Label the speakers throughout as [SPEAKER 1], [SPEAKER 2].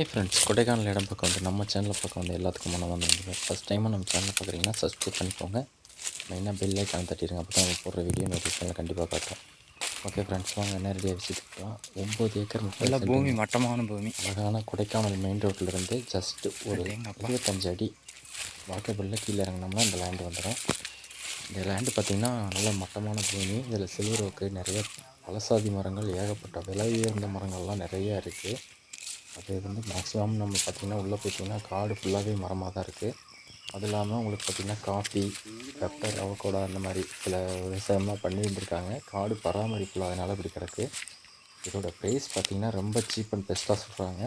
[SPEAKER 1] Hi friends Kodaikanal இடம் பக்கம் வந்து நம்ம சேனலில் பக்கம் வந்து எல்லாத்துக்கும் மனம் வந்து ஃபஸ்ட் டைமாக நம்ம சேனலில் பார்க்குறீங்கன்னா சப்ஸ்கிரைப் பண்ணிக்கோங்க. மெயினாக பெல் ஐக்கான் தட்டிடுங்க அப்போ தான் நம்ம போடுற வீடியோ நோட்டிஃபிகேஷனில் கண்டிப்பாக காட்டும். ஓகே ஃப்ரெண்ட்ஸ் வாங்க நேரடியாக விசிட்டுக்கலாம் ஒம்பது ஏக்கர்
[SPEAKER 2] நல்ல பூமி மட்டமான பூமி.
[SPEAKER 1] அழகான கொடைக்கானல் மெயின் ரோட்லேருந்து ஜஸ்ட் ஒரு. இருபத்தஞ்சு அடி வாக்கபிளில் கீழே இறங்கினோம்னா இந்த லேண்டு வந்துடும் இந்த லேண்டு பார்த்திங்கன்னா நல்ல மட்டமான பூமி. இதில் சில்வர் ஓக்கு நிறைய பழசாதி மரங்கள் ஏகப்பட்ட விலை உயர்ந்த மரங்கள்லாம் நிறைய இருக்குது அது வந்து மேக்ஸிமம் நம்ம பார்த்திங்கன்னா உள்ளே போயிட்டிங்கன்னா காடு ஃபுல்லாகவே மரமாக தான் இருக்குது அது இல்லாமல் உங்களுக்கு பார்த்திங்கன்னா காஃபி பெப்பர் அவகோடா அந்த மாதிரி சில விவசாயமாக பண்ணி இருந்திருக்காங்க காடு பராமரிப்பு அதனால் இப்படி கிடக்கு. இதோட ப்ரைஸ் பார்த்திங்கன்னா ரொம்ப சீப் அண்ட் பெஸ்ட்டாக சொல்கிறாங்க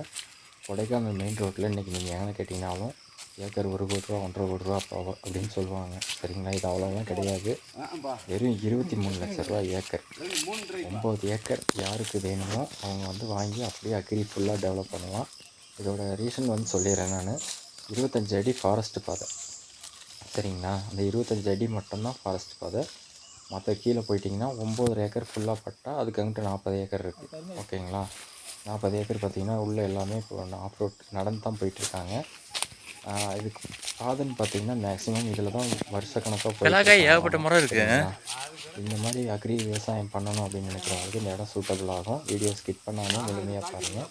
[SPEAKER 1] கொடைக்கானல் மெயின் ரோட்டில் இன்றைக்கி நீங்கள் எங்கே கேட்டிங்கனாலும் ஏக்கர் ஒரு கோடி ரூபா ஒன்றரை கோடி ரூபா அப்போ அப்படின்னு சொல்லுவாங்க. சரிங்களா? இது அவ்வளோலாம் கிடையாது. வெறும் இருபத்தி மூணு லட்ச ரூபா ஏக்கர். ஒம்பது ஏக்கர் யாருக்கு வேணுமோ அவங்க வந்து வாங்கி அப்படியே அக்ரி ஃபுல்லாக டெவலப் பண்ணலாம். இதோட ரீசன் வந்து சொல்லிடுறேன் நான். இருபத்தஞ்சு அடி ஃபாரஸ்ட் பாதை. சரிங்களா? அந்த இருபத்தஞ்சு அடி மட்டும்தான் ஃபாரஸ்ட் பாதை. மற்ற கீழே போயிட்டிங்கன்னா ஒம்பது ஏக்கர் ஃபுல்லாக பட்டா அதுக்கு அங்கிட்டு நாற்பது ஏக்கர் இருக்குது ஓகேங்களா? நாற்பது ஏக்கர் பார்த்தீங்கன்னா உள்ளே எல்லாமே இப்போ ஆஃப் ரோட் நடந்து தான் போயிட்டுருக்காங்க இதுக்கு பாதைன்னு பார்த்தீங்கன்னா மேக்ஸிமம் இதில் தான் வருஷக்கணக்காக
[SPEAKER 2] பலாக்காய் ஏகப்பட்ட மரம் இருக்கு.
[SPEAKER 1] இந்த மாதிரி அக்ரி விவசாயம் பண்ணணும் அப்படின்னு நினைக்கிறவங்களுக்கு இந்த இடம் சூட்டபிள் ஆகும். வீடியோ ஸ்கிப் பண்ணாமல் முழுமையாக பாருங்கள்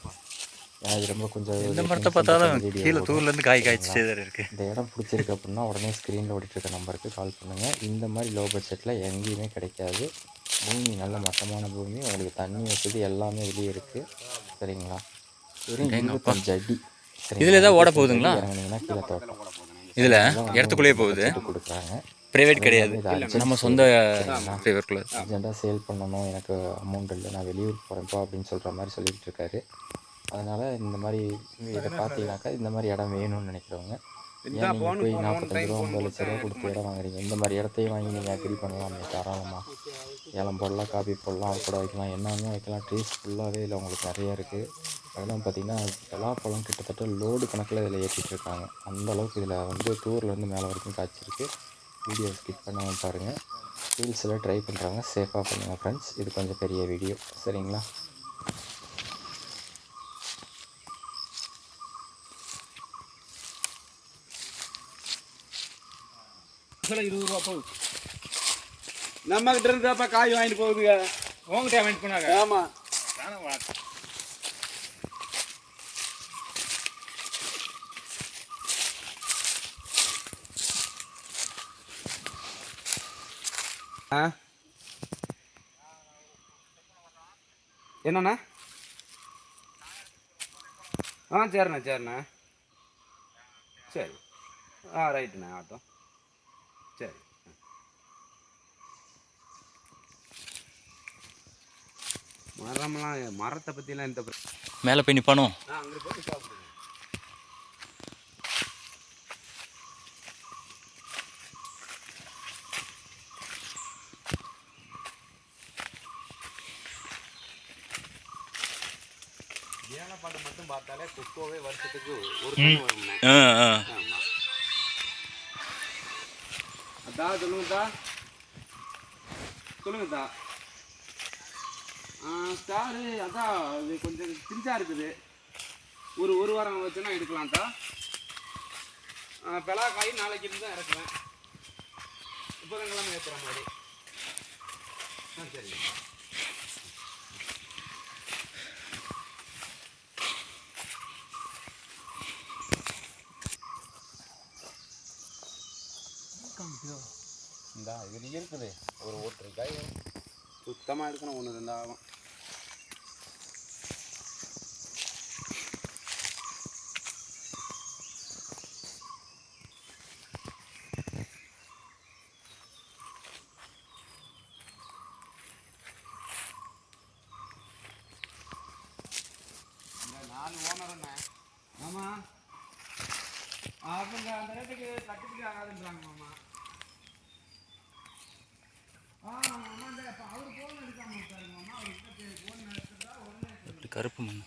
[SPEAKER 1] ஏன்னா இது ரொம்ப கொஞ்சம்
[SPEAKER 2] எந்த மரத்தை பார்த்தாலும் கீழே
[SPEAKER 1] போடும்.
[SPEAKER 2] தூர்ல இருந்து காய் காய்ச்சிட்டே தான் இருக்கு.
[SPEAKER 1] இந்த இடம் பிடிச்சிருக்கு அப்படின்னா உடனே ஸ்க்ரீனில் ஓடிட்டுருக்க நம்பருக்கு கால் பண்ணுங்கள் இந்த மாதிரி லோ பட்ஜெட்டில் எங்கேயுமே கிடைக்காது. பூமி நல்ல மட்டமான பூமி. உங்களுக்கு தண்ணி வசதி எல்லாமே வெளியே இருக்குது சரிங்களா? வெறும் இருபத்தஞ்சு அடி.
[SPEAKER 2] இதுல ஏதாவது ஓட போகுதுங்களா? இதுல இடத்துக்குள்ளேயே போகுது.
[SPEAKER 1] கொடுக்குறாங்க.
[SPEAKER 2] பிரைவேட் கிடையாது. நம்ம சொந்த? ஃபேவர்க்குள்ள
[SPEAKER 1] அர்ஜென்ட்டாக சேல் பண்ணணும். எனக்கு அமௌண்ட் இல்லை. நான் வெளியூர் போகிறேன்ப்பா அப்படின்னு சொல்கிற மாதிரி சொல்லிட்டு இருக்காரு. அதனால் இந்த மாதிரி இதை பார்த்தீங்கன்னாக்கா இந்த மாதிரி இடம் வேணும்னு நினைக்கிறவங்க நீங்கள் போய் நாற்பத்தஞ்சு ரூபா ஐம்பது ரூபா கொடுத்து இடம் வாங்குறீங்க. இந்த மாதிரி இடத்தையும் வாங்கி நீங்கள் அக்ரி பண்ணலாம். தாராளமாக ஏலம் போடலாம் காபி போடலாம் கூட வைக்கலாம். என்னன்னு வைக்கலாம். ட்ரீஸ் ஃபுல்லாகவே இதில் உங்களுக்கு நிறைய இருக்குது அதெல்லாம் பார்த்தீங்கன்னா பலாப்பழம் கிட்டத்தட்ட லோடு கணக்கில் இதில் ஏற்றிட்டு இருக்காங்க. அந்த அளவுக்கு இதில் வந்து டூர்லேருந்து மேலே வரைக்கும் காய்ச்சிருக்கு வீடியோ ஸ்கிப் பண்ணாமல் பாருங்கள் ஹீல்ஸில் ட்ரை பண்ணுறாங்க சேஃபாக பண்ணுங்கள் ஃப்ரெண்ட்ஸ் இது கொஞ்சம் பெரிய வீடியோ சரிங்களா?
[SPEAKER 3] இருபது ரூபா போகுது. நம்ம கிட்ட இருந்தாப்பா காய் வாங்கிட்டு போகுதுங்க.
[SPEAKER 2] உங்ககிட்ட வெயிட் பண்ணாங்க
[SPEAKER 3] ஆமா. என்னண்ணா? ஆ சரிண்ணா சரிண்ணா. சரி. ஆ ரைட்டுண்ணா ஆட்டோ. சரி. மரம்லாம் மரத்தை பற்றிலாம் எந்த
[SPEAKER 2] மேலே போய் நிப்பானோ
[SPEAKER 3] ஆ அங்கே சாப்பிடுங்க ஏனப்பாடு மட்டும் பார்த்தாலே கொக்கோவே வருஷத்துக்கு ஒரு வரும்ண்ணே அத்தா சொல்லுங்கத்தா சொல்லுங்கத்தா ஸ்டாரு அதான் இது கொஞ்சம் பிஞ்சா இருக்குது. ஒரு ஒரு வாரம் வச்சுன்னா எடுக்கலாம்தா பெலா காய் நாளைக்கு இருந்து தான் இறக்குவேன் புதன்கிழமை ஏற்றுற மாதிரி. ஆ சரிங்க இந்தா இது இருக்குது. ஒரு ஓட்டு சுத்தமாக எடுக்கணும் ஒன்று ரெண்டாகும் நாலு ஓனர் ஆமாம் அவங்க அந்த ரேட்டுக்கு கட்டுப்படி ஆகாதுன்றாங்க.
[SPEAKER 2] கருப்பு மண்.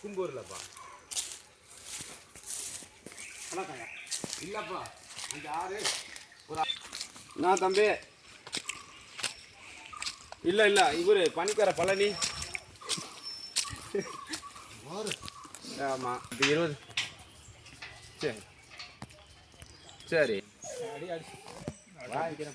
[SPEAKER 3] கும்பூர்லப்பா. இல்லைப்பா அங்கே ஆறு நான் தம்பி. இல்ல இல்ல இவரு பணிக்கார பழனி. ஆமா. இது இருபது சரி. சரி. வாங்கிட்டு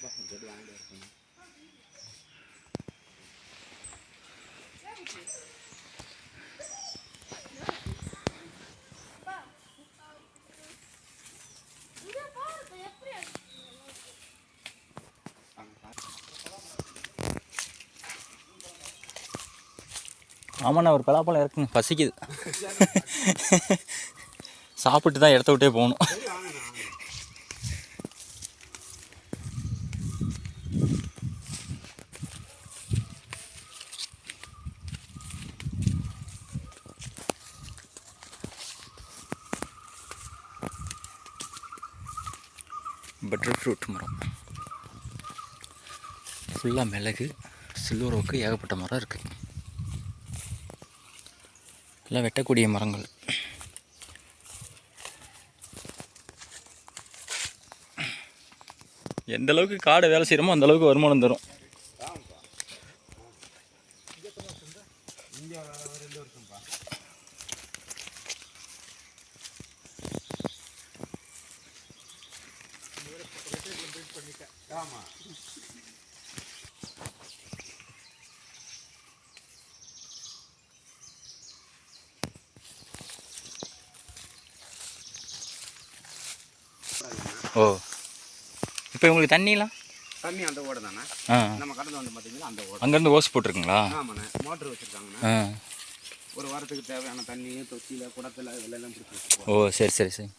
[SPEAKER 2] ஆமாண்ணா ஒரு பலாப்பழம் இருக்குங்க. பசிக்குது. சாப்பிட்டு தான் இடத்த விட்டே போகணும். பட்டர் ஃப்ரூட் மரம். ஃபுல்லாக மிளகு சில்வர் ஓக்கு ஏகப்பட்ட மரம் இருக்குது எல்லாம் வெட்டக்கூடிய மரங்கள். எந்த அளவுக்கு காடை வேலை செய்கிறோமோ அந்தளவுக்கு வருமானம் தரும்.
[SPEAKER 3] ஆமா.
[SPEAKER 2] ஓ. இப்போ உங்களுக்கு தண்ணிலாம்?
[SPEAKER 3] தண்ணி அந்த ஓடை தானே? நம்ம கடந்து வந்து பார்த்தீங்கன்னா அந்த ஓடை.
[SPEAKER 2] அங்கேருந்து ஓஸ் போட்டிருக்குங்களா?
[SPEAKER 3] ஆமாண்ணே மோட்டர் வச்சுருக்காங்கண்ணே. ஒரு வாரத்துக்கு தேவையான தண்ணி தொட்டியில் குடத்தில் இதெல்லாம் பிடிச்சி
[SPEAKER 2] ஓ சரி சரி சரி.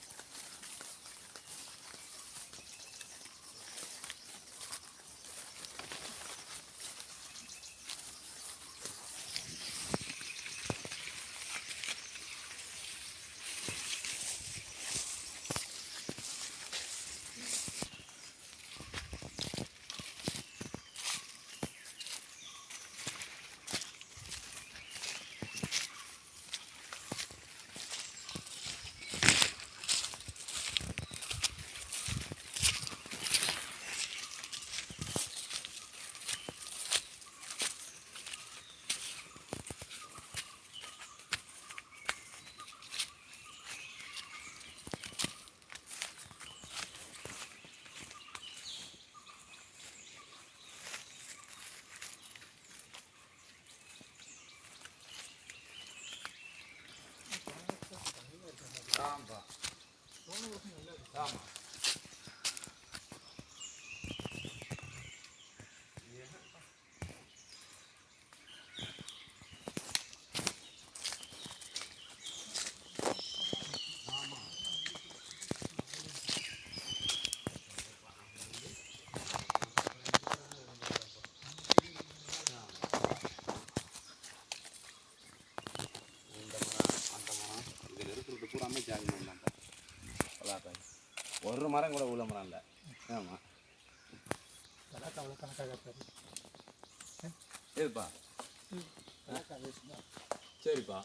[SPEAKER 3] பலாக்காய் ஒரு மரம் கூட உள்ள மரம் இல்லை. ஆமாம் ஏதுப்பா சரிப்பா.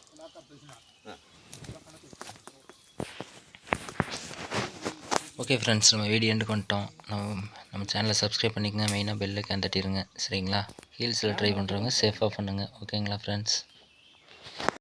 [SPEAKER 2] ஓகே ஃப்ரெண்ட்ஸ் நம்ம வீடியோ எண்டு கொண்டோம் நம்ம நம்ம சேனலை சப்ஸ்கிரைப் பண்ணிக்கங்க. மெயினாக பெல்லுக்கு தட்டிடுங்க சரிங்களா? ஹீல்ஸில் ட்ரை பண்ணுறவங்க சேஃபாக பண்ணுங்கள் ஓகேங்களா ஃப்ரெண்ட்ஸ்